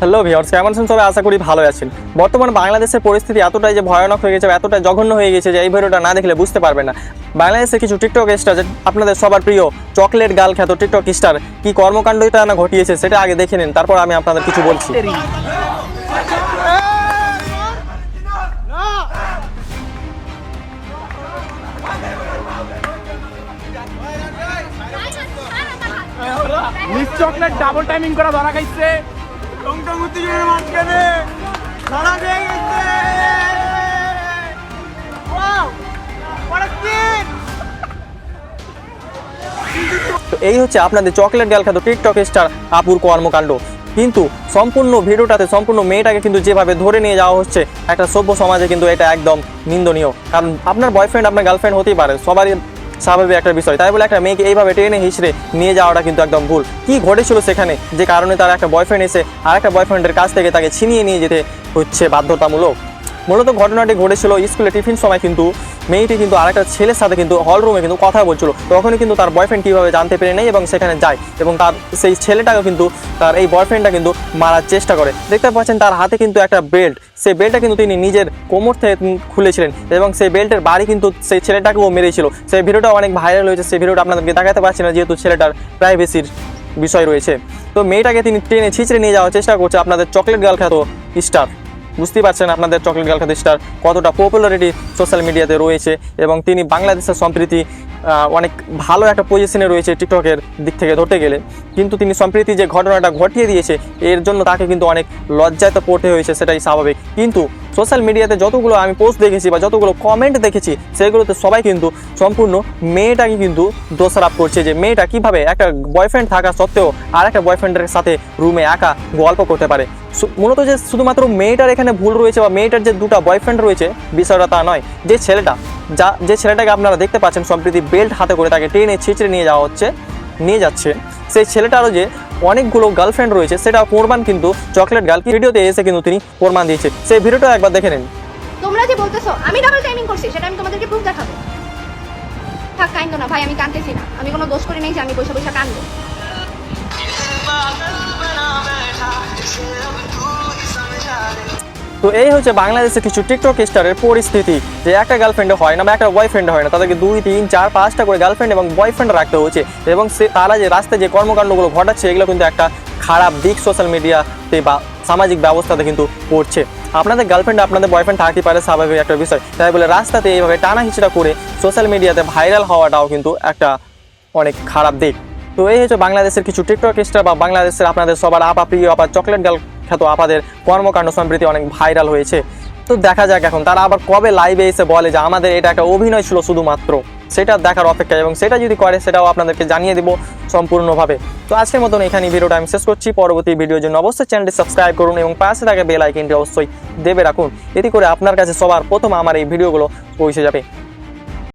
Hello viewers কেমন আছেন? সবাই আশা করি ভালো আছেন। বর্তমান বাংলাদেশের পরিস্থিতি এতটাই যে ভয়ানক হয়ে গেছে এতটাই জঘন্য হয়ে গেছে যে এই ভিডিওটা না দেখলে বুঝতে পারবে না। বাংলাদেশের কিছু টিকটক স্টার যে আপনাদের সবার প্রিয় চকলেট গাল খ্যাত টিকটক স্টার কি কর্মকাণ্ডটা না ঘটিয়েছে সেটা আগে দেখে নিন, তারপর আমি আপনাদের কিছু বলছি। মিস চকলেট ডাবল টাইমিং করা ধরা খাইছে। তো এই হচ্ছে আপনাদের চকলেট গাল খ্যাত টিকটক স্টার আপুর কর্মকাণ্ড। কিন্তু সম্পূর্ণ ভিডিওটাতে, সম্পূর্ণ মেয়েটাকে কিন্তু যেভাবে ধরে নিয়ে যাওয়া হচ্ছে, একটা সভ্য সমাজে কিন্তু এটা একদম নিন্দনীয়। কারণ আপনার বয়ফ্রেন্ড আপনার গার্লফ্রেন্ড হতেই পারে, সবারই স্বাভাবিক একটা বিষয়। তাই বলে একটা মেয়েকে এইভাবে ট্রেনে হিসড়ে নিয়ে যাওয়াটা কিন্তু একদম ভুল। কি ঘটেছিল সেখানে? যে কারণে তার একটা বয়ফ্রেন্ড এসে আর একটা বয়ফ্রেন্ডের কাছ থেকে তাকে ছিনিয়ে নিয়ে যেতে হচ্ছে বাধ্যতামূলক। মূলত ঘটনাটি ঘটেছিল স্কুলে টিফিন সময় কিন্তু মেয়েটি কিন্তু আরেকটা ছেলের সাথে কিন্তু হল রুমে কিন্তু কথা বলছিল। তখনই কিন্তু তার বয়ফ্রেন্ড কীভাবে জানতে পেরে নেয় এবং সেখানে যায় এবং তার সেই ছেলেটাকে কিন্তু তার এই বয়ফ্রেন্ডটা কিন্তু মারার চেষ্টা করে। দেখতে পাচ্ছেন তার হাতে কিন্তু একটা বেল্ট সেই বেল্টটা কিন্তু তিনি নিজের কোমর থেকে খুলেছিলেন এবং সেই বেল্টের বাড়ি কিন্তু সেই ছেলেটাকেও মেরেছিল। সেই ভিডিওটা অনেক ভাইরাল হয়েছে, সেই ভিডিওটা আপনাদেরকে দেখাতে পারছি না যেহেতু ছেলেটার প্রাইভেসির বিষয় রয়েছে। তো মেয়েটাকে তিনি ট্রেনে ছিঁচড়ে নিয়ে যাওয়ার চেষ্টা করছে আপনাদের চকলেট গার্ল খ্যাত স্টার বুঝতেই পারছেন আপনাদের চকলেট গার্ল খাদিস্টার কতটা পপুলারিটি সোশ্যাল মিডিয়াতে রয়েছে এবং তিনি বাংলাদেশের সম্প্রীতি অনেক ভালো একটা পজিশনে রয়েছে টিকটকের দিক থেকে ধরতে গেলে। কিন্তু তিনি সম্প্রীতি যে ঘটনাটা ঘটিয়ে দিয়েছে, এর জন্য তাকে কিন্তু অনেক লজ্জায় তো পড়তে হয়েছে, সেটাই স্বাভাবিক। কিন্তু সোশ্যাল মিডিয়াতে যতগুলো আমি পোস্ট দেখেছি বা যতগুলো কমেন্ট দেখেছি, সেগুলোতে সবাই কিন্তু সম্পূর্ণ মেয়েটাকে কিন্তু দোষারোপ করছে যে মেয়েটা কীভাবে একটা বয়ফ্রেন্ড থাকা সত্ত্বেও আর একটা বয়ফ্রেন্ডের সাথে রুমে একা গল্প করতে পারে। মূলত যে শুধুমাত্র মেয়েটার এখানে ভুল রয়েছে বা মেয়েটার যে দুটো বয়ফ্রেন্ড রয়েছে, বিষয়টা তা নয়। যে ছেলেটা যা যে ছেলেটাকে আপনারা দেখতে পাচ্ছেন সম্প্রতি বেল্ট হাতে করে তাকে টেনে ছিঁচড়ে নিয়ে যাওয়া হচ্ছে নিয়ে যাচ্ছে। সেই ছেলেটারও যে অনেকগুলো গার্লফ্রেন্ড রয়েছে সেটা প্রমাণ কিন্তু চকলেট গার্ল ভিডিওতে এসে কিন্তু তিনি প্রমাণ দিয়েছে। সেই ভিডিওটা একবার দেখে নিন। তোমরা যে বলতেছো আমি ডাবল টাইমিং করছি সেটা আমি তোমাদেরকে প্রুফ দেখাবো। থাক কাইন্দ না ভাই আমি কানতেছি না। আমি কোনো দোষ করি নাই যে আমি পয়সা পয়সা কানবো তো এই হচ্ছে বাংলাদেশের কিছু টিকটক স্টারের পরিস্থিতি, যে একটা গার্লফ্রেন্ড হয় না বা একটা বয়ফ্রেন্ড হয় না, তাদেরকে দুই, তিন, চার, পাঁচটা করে গার্লফ্রেন্ড এবং বয়ফ্রেন্ড রাখতে হচ্ছে এবং সে, তারা যে রাস্তায় যে কর্মকাণ্ডগুলো ঘটাচ্ছে, এগুলো কিন্তু একটা খারাপ দিক সোশ্যাল মিডিয়াতে বা সামাজিক ব্যবস্থাতে কিন্তু পড়ছে। আপনাদের গার্লফ্রেন্ড আপনাদের বয়ফ্রেন্ড থাকতে পারে, স্বাভাবিক একটা বিষয়। তাই বলে রাস্তাতে এইভাবে টানা হিচড়া করে সোশ্যাল মিডিয়াতে ভাইরাল হওয়াটাও কিন্তু একটা অনেক খারাপ দিক। তো এই হচ্ছে বাংলাদেশের কিছু টিকটক স্টার বা বাংলাদেশের আপনাদের সবার আপা প্রিয় আপা চকলেট গার্ল খ্যাত আপাদের কর্মকাণ্ড সম্প্রতি অনেক ভাইরাল হয়েছে। তো দেখা যাক এখন, তারা আবার কবে লাইভে এসে বলে যে আমাদের এটা একটা অভিনয় ছিল শুধুমাত্র। সেটা দেখার অপেক্ষা এবং সেটা যদি করে, সেটাও আপনাদেরকে জানিয়ে দেবো সম্পূর্ণভাবে। তো আজকের মতন এখানে ভিডিওটা আমি শেষ করছি। পরবর্তী ভিডিওর জন্য অবশ্যই চ্যানেলটি সাবস্ক্রাইব করুন এবং পাশে থাকা বেল আইকনটি অবশ্যই দেবে রাখুন। এতে করে আপনার কাছে সবার প্রথম আমার এই ভিডিওগুলো পৌঁছে যাবে।